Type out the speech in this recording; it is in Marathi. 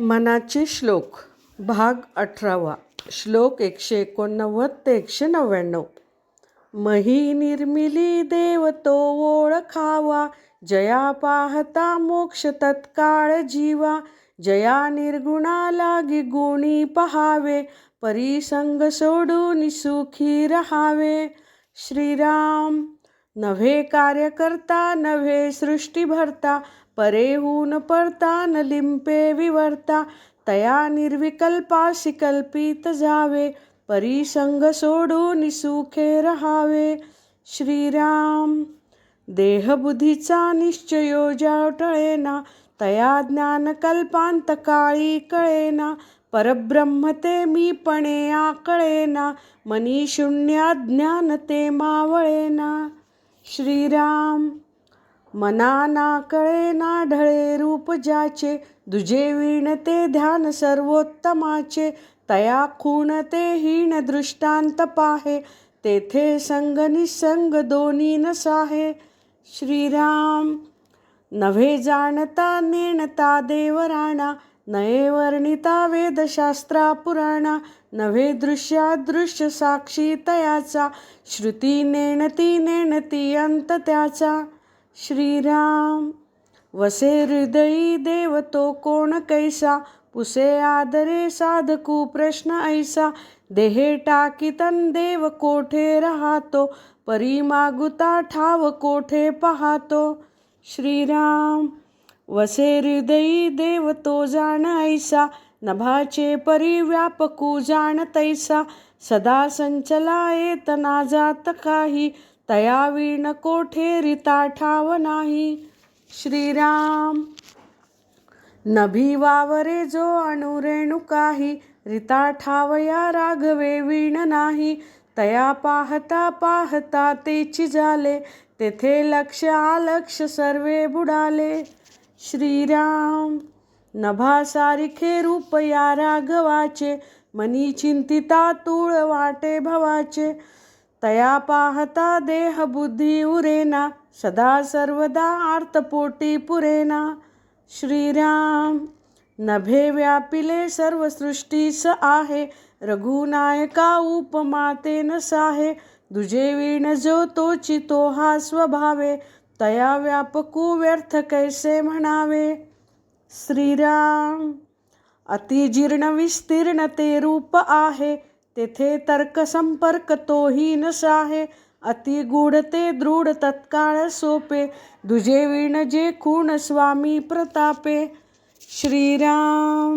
मनाचे श्लोक भाग अठरावा. श्लोक एकशे एकोणनव्वद ते एकशे नव्याण्णव. मही निर्मिली देव तो ओळखावा. जया पाहता मोक्ष तत्काळ जीवा. जया निर्गुणा लागी गुणी पहावे. परिसंग सोडून सुखी रहावे. श्रीराम नव्हे कार्यकर्ता नव्हे सृष्टी भरता. परेहून परता न लिंपे विवर्ता तया निर्विकल्पासी कल्पित जावे परिसंग सोडून सुखे रहावे. श्रीराम देहबुद्धीचा निश्चयो ज्या टळेना तया ज्ञान कल्पांत काळी कळेना परब्रह्म ते मीपणे आकळेना मनी शून्य ज्ञान ते मावळेना. श्रीराम मना ना कळे ना ढळे रूप ज्याचे दुजे विणते ध्यान सर्वोत्तमाचे तया खूण ते हीण दृष्टांत पाहे तेथे संग निसंग दोन्ही नसाहे श्रीराम नव्हे जाणता नेणता देवराणा नये वर्णिता वेदशास्त्रा पुराणा नव्हे दृश्यादृश्य साक्षी तयाचा श्रुती नेणती नेणती अंत त्याचा. श्रीराम वसे हृदयी देव तो कोण कैसा? पुसे आदरे साधकू प्रश्न ऐसा। देहे टाकीतन देव कोठे राहतो? परी मागुता ठाव कोठे पाहतो? श्रीराम वसे हृदयी देव तो जाण ऐसा। नभाचे परी व्यापकू जाण तैसा। सदा संचला येत ना जात काही। तया वीण कोठे रिता ठाव नाही. श्रीराम नभी वावरे जो अणुरेणु काही. रिता ठावया राघवे वीण नाही. तया पाहता पाहता तेची झाले तेथे लक्ष आलक्ष सर्वे बुडाले. श्रीराम नभासारिखे रूप या राघवाचे. मनी चिंतिता तूळ वाटे भवाचे. तया पाहता देह बुद्धी उरेना सदा सर्वदा आर्तपोटी पुरेना. श्रीराम नभे व्यापिले सर्व सृष्टीस आहे रघुनायका उपमाते न साहे दुजे वीण जो तो तो हा स्वभावे तया व्यापकू व्यर्थ कैसे म्हणावे? श्रीराम अतिजीर्ण विस्तीर्ण ते रूप आहे तेथे तर्कसंपर्क तोही नसाहे अति गूढ ते दृढ तत्काळ सोपे. दुजे विण जे खूण स्वामी प्रतापे. श्रीराम